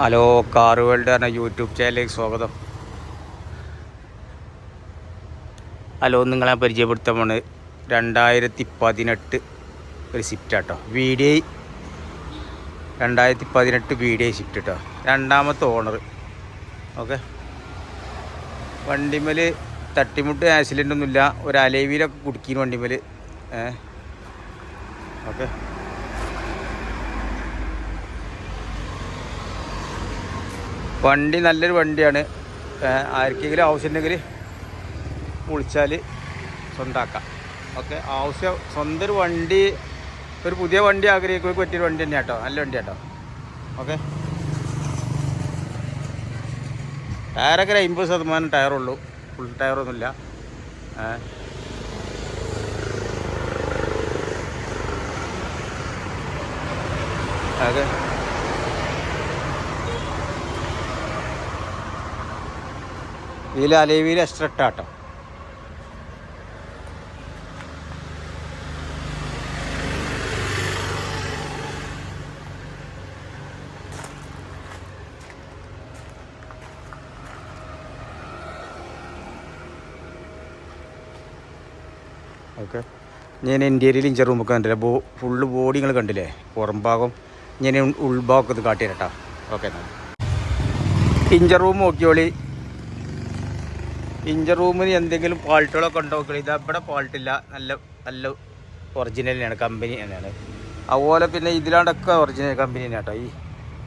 Hello car world എന്ന YouTube ചാനലിലേക്ക് സ്വാഗതം. ഹലോ നിങ്ങളെ പരിചയപ്പെടുത്താൻ പോണ്. രണ്ടായിരത്തി പതിനെട്ട് ഒരു സിഫ്റ്റ് കേട്ടോ വി ഡി ഐ രണ്ടായിരത്തി പതിനെട്ട് വി ഡി ഐ സിഫ്റ്റ് കേട്ടോ രണ്ടാമത്തെ ഓണർ ഓക്കെ വണ്ടിമേൽ തട്ടിമുട്ട് ആക്സിഡന്റ് ഒന്നുമില്ല. ഒരു അലേവിയിലൊക്കെ കുടുക്കിന് വണ്ടിമേൽ ഏ? ഓക്കെ വണ്ടി നല്ലൊരു വണ്ടിയാണ്. ആർക്കെങ്കിലും ആവശ്യമുണ്ടെങ്കിൽ വിളിച്ചാൽ സ്വന്തമാക്കാം ഓക്കെ ആവശ്യം സ്വന്തം ഒരു വണ്ടി ഒരു പുതിയ വണ്ടി ആഗ്രഹിക്കുക പറ്റിയൊരു വണ്ടി തന്നെ കേട്ടോ നല്ല വണ്ടി കേട്ടോ ഓക്കെ. ടയറൊക്കെ ഒരു അമ്പത് ശതമാനം ടയറുള്ളൂ. ഫുൾ ടയറൊന്നുമില്ല. ഓക്കെ. ഇതിൽ അലേവിയിൽ എക്സ്ട്രാ ഇട്ടാട്ടോ ഓക്കെ. ഞാൻ ഇന്റീരിയൽ ഇഞ്ചർ റൂമൊക്കെ കണ്ടില്ലേ? ബോ ഫുള്ള് ബോഡി നിങ്ങൾ കണ്ടില്ലേ? പുറം ഭാഗം. ഞാൻ ഉൾഭാഗമൊക്കെ ഒന്ന് കാട്ടിയിരട്ടാ ഓക്കെ ഇഞ്ചർ റൂം നോക്കിയോളി ഇഞ്ചർ റൂമിന് എന്തെങ്കിലും ഫാൾട്ടുകളൊക്കെ ഉണ്ടോ? ഇത് ഇവിടെ ഫാൾട്ടില്ല നല്ല നല്ല ഒറിജിനൽ തന്നെയാണ്. കമ്പനി തന്നെയാണ്. അതുപോലെ പിന്നെ ഇതിലാണ്ടൊക്കെ ഒറിജിനൽ കമ്പനി തന്നെ കേട്ടോ ഈ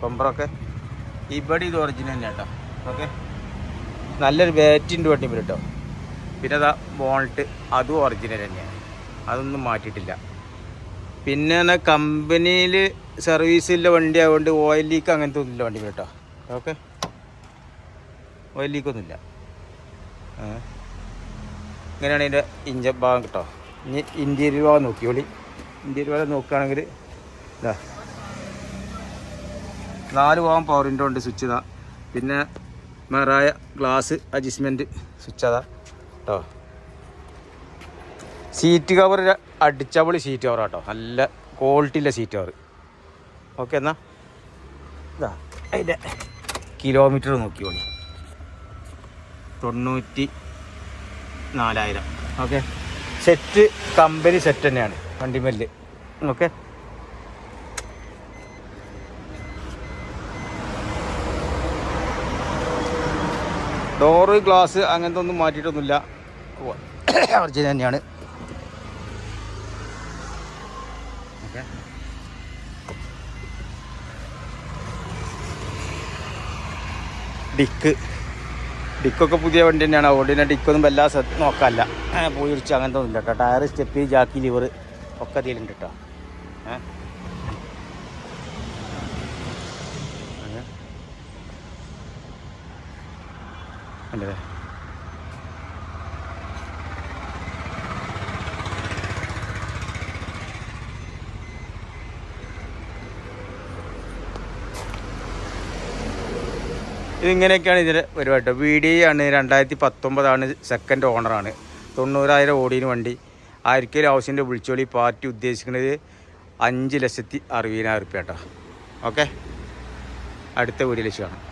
പമ്പറൊക്കെ ഇവിടെ ഇത് ഒറിജിനൽ തന്നെ കേട്ടോ ഓക്കെ നല്ലൊരു ബാറ്റിന്റെ വണ്ടി വരും കേട്ടോ പിന്നെ അതാ ബോൾട്ട് അതും ഒറിജിനൽ തന്നെയാണ്. അതൊന്നും മാറ്റിയിട്ടില്ല. പിന്നെ കമ്പനിയിൽ സർവീസില്ല വണ്ടി ആയതുകൊണ്ട് ഓയിൽ ലീക്ക് അങ്ങനത്തെ ഒന്നുമില്ല വണ്ടി കേട്ടോ ഓക്കെ ഓയിൽ ലീക്കൊന്നുമില്ല. ഇങ്ങനെയാണ് ഇതിന്റെ ഇഞ്ച ഭാഗം കേട്ടോ. ഇനി ഇന്റീരിയർ ഭാഗം നോക്കിയോളി ഇന്റീരിയർ ഭാഗം നോക്കുകയാണെങ്കിൽ ഇതാ. നാല് ഭാഗം പവർ വിൻഡോ ഉണ്ട് സ്വിച്ച് ഇതാ. പിന്നെ മറായ ഗ്ലാസ് അഡ്ജസ്റ്റ്മെന്റ് സ്വിച്ച് അതാ കേട്ടോ. സീറ്റ് കവർ അടിച്ചപൊളി സീറ്റ് കവർ കേട്ടോ. നല്ല ക്വാളിറ്റിയുള്ള സീറ്റ് കവർ ഓക്കെ എന്നാ. ഇതാ അതിന്റെ കിലോമീറ്റർ നോക്കിയോളി തൊണ്ണൂറ്റി നാലായിരം ഓക്കെ. സെറ്റ് കമ്പനി സെറ്റ് തന്നെയാണ്. വണ്ടിമല്ല് ഓക്കെ. ഡോറ് ഗ്ലാസ് അങ്ങനത്തെ ഒന്നും മാറ്റിയിട്ടൊന്നുമില്ല. ഒറിജിനൽ തന്നെയാണ്. ഡിക്ക്. ഡിക്കൊക്കെ പുതിയ വണ്ടി തന്നെയാണ്. അതുകൊണ്ട് തന്നെ ഡിക്കൊന്നും എല്ലാ നോക്കാമല്ല പോയി ഇടിച്ച് അങ്ങനത്തെ ഒന്നും ഇല്ല കേട്ടോ. ടയർ സ്റ്റെപ്പ് ജാക്കി ലിവർ ഒക്കെ അതിലുണ്ട് കേട്ടോ. ഏ? അല്ലേ ഇതിങ്ങനെയൊക്കെയാണ് ഇതിന്റെ പരിപാടി വി ഡി ആണ് രണ്ടായിരത്തി പത്തൊമ്പതാണ് സെക്കൻഡ് ഓണറാണ് തൊണ്ണൂറായിരം ഓടിന് വണ്ടി. ആയിരിക്കും ആവശ്യത്തിന്റെ വിളിച്ചോളി. പാർട്ടി ഉദ്ദേശിക്കുന്നത് അഞ്ച് ലക്ഷത്തി അറുപതിനായിരം റുപ്യ കേട്ടോ. ഓക്കെ അടുത്ത വീഡിയോയിൽ കാണാം.